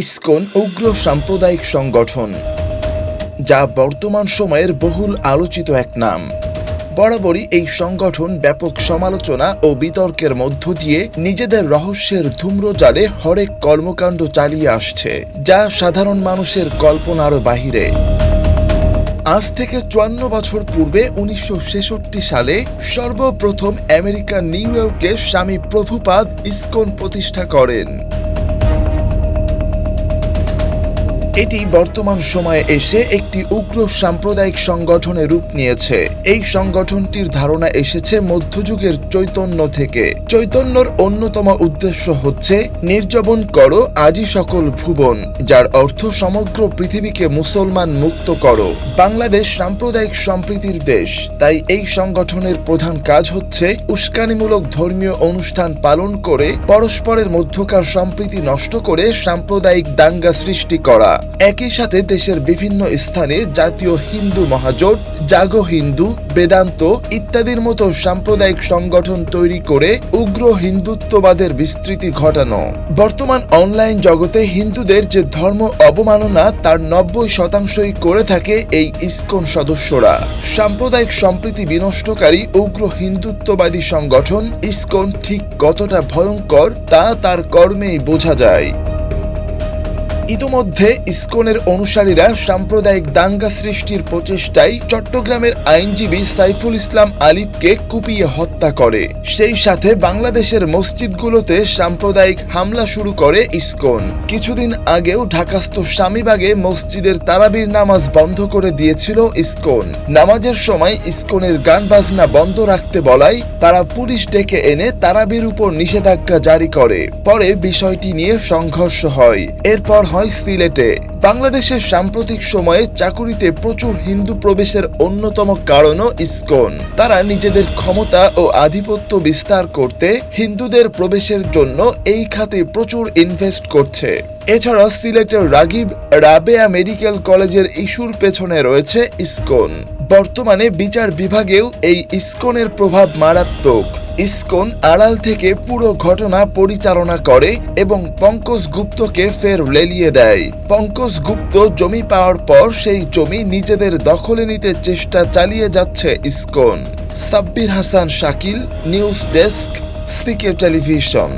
ISKCON উগ্র সাম্প্রদায়িক সংগঠন, যা বর্তমান সময়ের বহুল আলোচিত এক নাম। বরাবরই এই সংগঠন ব্যাপক সমালোচনা ও বিতর্কের মধ্য দিয়ে নিজেদের রহস্যের ধূম্রজালে হরেক কর্মকাণ্ড চালিয়ে আসছে, যা সাধারণ মানুষের কল্পনারও বাহিরে। আজ থেকে চুয়ান্ন বছর পূর্বে উনিশশো ছেষট্টি সালে সর্বপ্রথম আমেরিকার নিউ ইয়র্কে স্বামী প্রভুপাদ ইসকন প্রতিষ্ঠা করেন। এটি বর্তমান সময়ে এসে একটি উগ্র সাম্প্রদায়িক সংগঠনে রূপ নিয়েছে। এই সংগঠনটির ধারণা এসেছে মধ্যযুগের চৈতন্য থেকে। চৈতন্যর অন্যতম উদ্দেশ্য হচ্ছে নির্জবন করো আজই সকল ভুবন, যার অর্থ সমগ্র পৃথিবীকে মুসলমান মুক্ত করো। বাংলাদেশ সাম্প্রদায়িক সম্প্রীতির দেশ, তাই এই সংগঠনের প্রধান কাজ হচ্ছে উস্কানিমূলক ধর্মীয় অনুষ্ঠান পালন করে, পরস্পরের মধ্যকার সম্প্রীতি নষ্ট করে সাম্প্রদায়িক দাঙ্গা সৃষ্টি করা। একই সাথে দেশের বিভিন্ন স্থানে জাতীয় হিন্দু মহাজোট, জাগো হিন্দু, বেদান্ত ইত্যাদির মতো সাম্প্রদায়িক সংগঠন তৈরি করে উগ্র হিন্দুত্ববাদের বিস্তৃতি ঘটানো। বর্তমান অনলাইন জগতে হিন্দুদের যে ধর্ম অবমাননা, তার নব্বই শতাংশই করে থাকে এই ইসকন সদস্যরা। সাম্প্রদায়িক সম্প্রীতি বিনষ্টকারী উগ্র হিন্দুত্ববাদী সংগঠন ইসকন ঠিক কতটা ভয়ঙ্কর, তা তার কর্মেই বোঝা যায়। ইতোমধ্যে ইসকনের অনুসারীরা সাম্প্রদায়িক দাঙ্গা সৃষ্টির প্রচেষ্টায় চট্টগ্রামের আইনজীবী সাইফুল ইসলাম আলিফকে কুপিয়ে হত্যা করে। সেই সাথে বাংলাদেশের মসজিদগুলোতে সাম্প্রদায়িক হামলা শুরু করে ইসকন। কিছুদিন আগেও ঢাকাস্থ স্বামীবাগে মসজিদের তারাবির নামাজ বন্ধ করে দিয়েছিল ইসকন। নামাজের সময় ইসকনের গান বাজনা বন্ধ রাখতে বলায় তারা পুলিশ ডেকে এনে তারাবির উপর নিষেধাজ্ঞা জারি করে। পরে বিষয়টি নিয়ে সংঘর্ষ হয়। এরপর হয় সিলেটে। বাংলাদেশের সাম্প্রতিক সময়ে চাকুরিতে প্রচুর হিন্দু প্রবেশের অন্যতম কারণও ইসকন। তারা নিজেদের ক্ষমতা ও আধিপত্য বিস্তার করতে হিন্দুদের প্রবেশের জন্য এই খাতে প্রচুর ইনভেস্ট করছে। এছাড়া সিলেটের রাগিব রাবেয়া মেডিকেল কলেজের ইস্যুর পেছনে রয়েছে ইসকন। বর্তমানে বিচার বিভাগেও এই ইসকনের প্রভাব মারাত্মক। ইসকন আড়াল থেকে পুরো ঘটনা পরিচালনা করে এবং পঙ্কজ গুপ্তকে ফের লেলিয়ে দেয়। পঙ্কজ গুপ্ত জমি পাওয়ার পর সেই জমি নিজেদের দখলে নিতে চেষ্টা চালিয়ে যাচ্ছে ISKCON. Sabbir Hasan Shakil, news desk, CK television.